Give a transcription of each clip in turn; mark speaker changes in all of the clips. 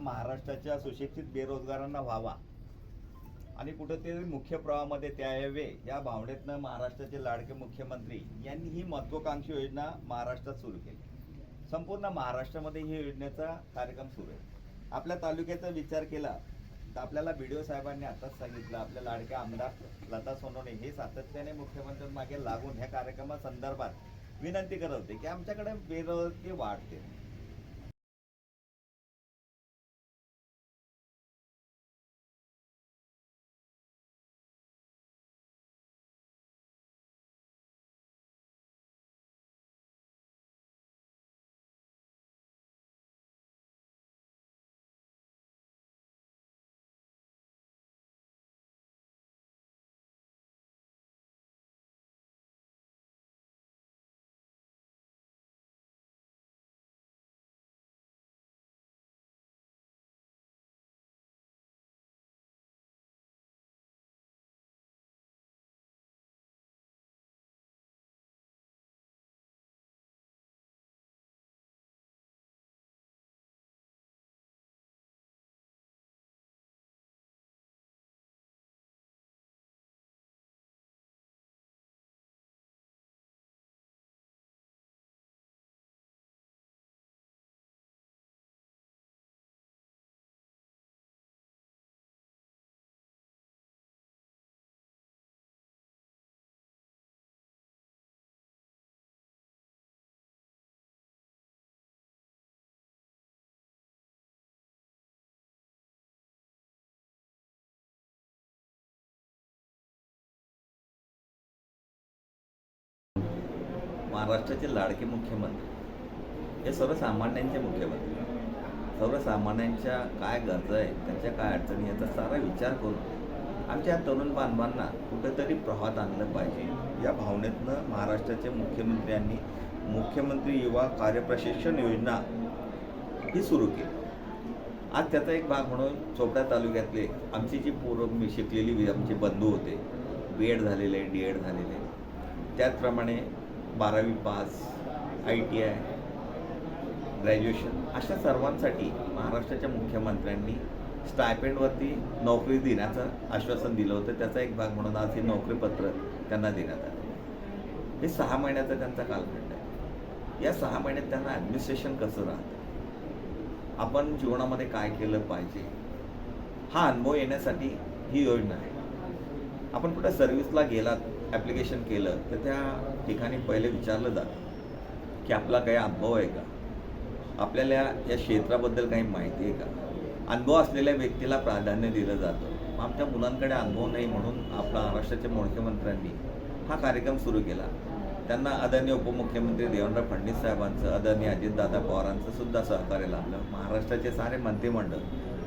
Speaker 1: महाराष्ट्राच्या सुशिक्षित बेरोजगारांना व्हावा. आणि कुठंतरी मुख्य प्रवाहामध्ये त्या यावे. या भावनेतनं महाराष्ट्राचे लाडके मुख्यमंत्री यांनी ही महत्वाकांक्षी योजना महाराष्ट्रात सुरू केली. संपूर्ण महाराष्ट्रामध्ये ही योजनेचा कार्यक्रम सुरू आहे. आपल्या तालुक्याचा विचार केला तर आपल्याला बी बीडीओ साहेबांनी आताच सांगितलं आपल्या लाडक्या आमदार लता सोनवणे हे सातत्याने मुख्यमंत्र्यांमागे लागून ह्या कार्यक्रमासंदर्भात विनंती करत होते की आमच्याकडे बेरोजगारी वाढते. महाराष्ट्राचे लाडके मुख्यमंत्री. हे सर्वसामान्यांचे मुख्यमंत्री. सर्वसामान्यांच्या काय गरजा आहेत त्यांच्या काय अडचणी याचा सारा विचार करून आमच्या तरुण बांधवांना कुठेतरी प्रवाहात आणलं पाहिजे. या भावनेतनं महाराष्ट्राच्या मुख्यमंत्र्यांनी मुख्यमंत्री युवा कार्यप्रशिक्षण योजना ही सुरू केली. आज त्याचा एक भाग म्हणून चोपडा तालुक्यातले आमची जी पूर्व मी शिकलेली आमचे बंधू होते बी एड झालेले डी एड झालेले. त्याचप्रमाणे बारावी pass I T I graduation अशा सर्वांसाठी महाराष्ट्राच्या मुख्यमंत्र्यांनी स्टायपेंडवरती नोकरी देण्याचं आश्वासन दिलं होतं. त्याचा एक भाग म्हणून आज हे नोकरीपत्र त्यांना देण्यात आलं. हे सहा महिन्याचा त्यांचा कालखंड आहे. या सहा महिन्यात त्यांना ॲडमिनिस्ट्रेशन कसं राहतं? आपण जीवनामध्ये काय केलं पाहिजे? हा अनुभव येण्यासाठी ही योजना आहे. आपण कुठं सर्व्हिसला गेलात ॲप्लिकेशन केलं तर त्या ठिकाणी पहिले विचारलं जातं की आपला काही अनुभव आहे का? आपल्याला या क्षेत्राबद्दल काही माहिती आहे का? अनुभव असलेल्या व्यक्तीला प्राधान्य दिलं जातं. मग आमच्या मुलांकडे अनुभव नाही म्हणून आपला महाराष्ट्राच्या मुख्यमंत्र्यांनी हा कार्यक्रम सुरू केला. त्यांना आदरणीय उपमुख्यमंत्री देवेंद्र फडणवीस साहेबांचं आदरणीय अजितदादा पवारांचं सुद्धा सहकार्य लाभलं. महाराष्ट्राचे सारे मंत्रिमंडळ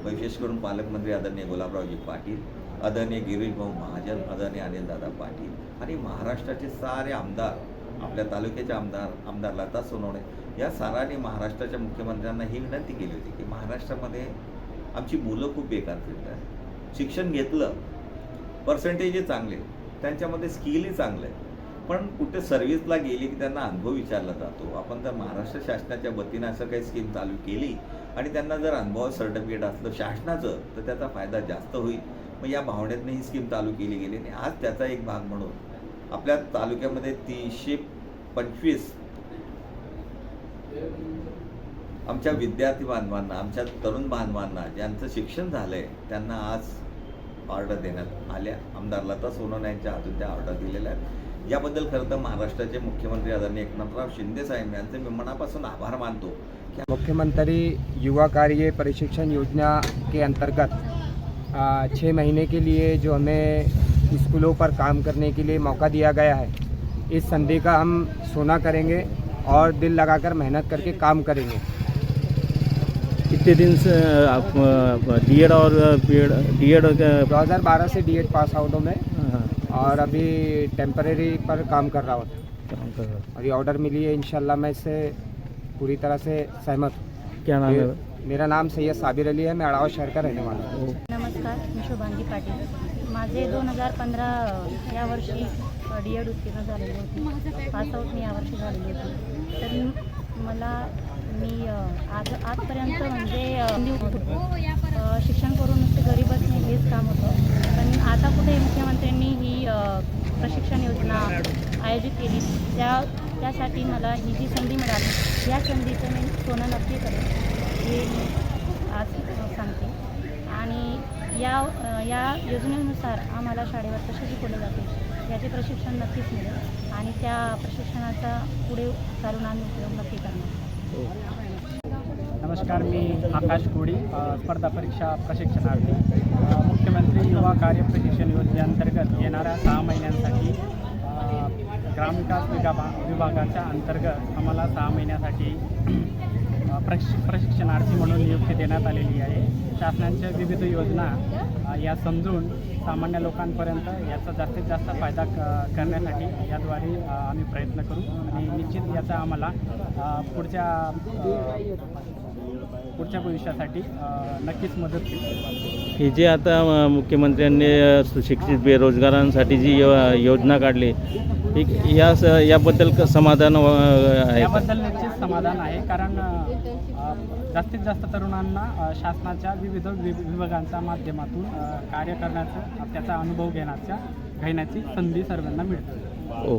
Speaker 1: विशेष करून पालकमंत्री आदरणीय गुलाबरावजी पाटील आदरणीय गिरीश भाऊ महाजन आदरणीय अनिलदादा पाटील आणि महाराष्ट्राचे सारे आमदार आपल्या तालुक्याचे आमदार आमदार लता सोनवणे या सारांनी महाराष्ट्राच्या मुख्यमंत्र्यांना ही विनंती केली होती की महाराष्ट्रामध्ये आमची मुलं खूप बेकार फिरतात शिक्षण घेतलं पर्सेंटेजही चांगले त्यांच्यामध्ये स्किलही चांगलं आहे पण कुठे सर्व्हिसला गेली की त्यांना अनुभव विचारला जातो? आपण जर महाराष्ट्र शासनाच्या वतीनं असं काही स्कीम चालू केली आणि त्यांना जर अनुभव सर्टिफिकेट असलं शासनाचं तर त्याचा फायदा जास्त होईल. मग या भावनेतनं ही स्कीम चालू केली गेली आणि आज त्याचा एक भाग म्हणून आपल्या तालुक्यामध्ये तीनशे पंचवीस आमच्या विद्यार्थी बांधवांना आमच्या तरुण बांधवांना ज्यांचं शिक्षण झालं आहे त्यांना आज ऑर्डर देण्यात आल्या. आमदार लता सोनवणे यांच्या हातून त्या ऑर्डर दिलेल्या आहेत. याबद्दल खरं तर महाराष्ट्राचे मुख्यमंत्री आदरणीय एकनाथराव शिंदे साहेब यांचे मी मनापासून आभार मानतो. की
Speaker 2: मुख्यमंत्री युवा कार्य प्रशिक्षण योजना के अंतर्गत छः महीने के लिए जो हमें स्कूलों पर काम करने के लिए मौका दिया गया है। इस संधि का हम सोना करेंगे और दिल लगाकर मेहनत करके काम करेंगे।
Speaker 3: कितने दिन से आप डी एड और बी एड डी एड
Speaker 2: 2012 से डीएड पास आउट हूँ मैं। और अभी टेम्परेरी पर काम कर रहा हूँ। और ये ऑर्डर मिली है इनशाला मैं इससे पूरी तरह से सहमत हूँ।
Speaker 3: क्या नाम है?
Speaker 2: मेरा नाम सैयद साबिर अली है मैं अड़ावा शहर का रहने वाला हूँ।
Speaker 4: नमस्कार मी शुभांगी पाटील. माझे दोन हजार पंधरा या वर्षी डी एड उत्तीर्ण झालेली होती. पास आउट मी यावर्षी झालेली होती. तर मला मी आज आजपर्यंत म्हणजे शिक्षण करून नुसते घरी बसणे हेच काम होतं. पण आता कुठे मुख्यमंत्र्यांनी ही प्रशिक्षण योजना आयोजित केली त्या त्यासाठी मला ही जी संधी मिळाली या संधीचं मी सोनं नक्की करेन हे मी आज सांगते. आणि या या योजनेनुसार आम्हाला शाळेवर कसे शिकवले जाते याचे प्रशिक्षण नक्कीच मिळेल आणि त्या प्रशिक्षणाचा पुढे चालून आम्ही उपयोग नक्की करणार.
Speaker 5: नमस्कार मी आकाश कोडी स्पर्धा परीक्षा प्रशिक्षणार्थी. मुख्यमंत्री युवा कार्य प्रशिक्षण योजनेअंतर्गत येणाऱ्या सहा महिन्यांसाठी ग्रामविकास विभागा विभागाच्या अंतर्गत आम्हाला सहा महिन्यासाठी अ, प्रशिक्ष प्रशिक्षणार्थी म्हणून नियुक्ती देण्यात आलेली आहे शासनाच्या विविध योजना या समजून सामान्य लोकांपर्यंत याचा जास्तीत जास्त फायदा क करण्यासाठी याद्वारे आम्ही प्रयत्न करू आणि निश्चित याचा आम्हाला पुढच्या पुढच्या भविष्यासाठी नक्कीच मदत होईल
Speaker 3: हे जे आता मुख्यमंत्र्यांनी सुशिक्षित बेरोजगारांसाठी जी यो- योजना काढली एक या स- याबद्दल क- समाधान?
Speaker 5: याबद्दल निश्चित समाधान आहे. कारण जास्तीत जास्त तरुणांना शासनाच्या विविध वि- विभागांच्या माध्यमातून कार्य करण्याचं त्याचा अनुभव घेण्याच्या घेण्याची संधी सर्वांना मिळते.
Speaker 3: हो.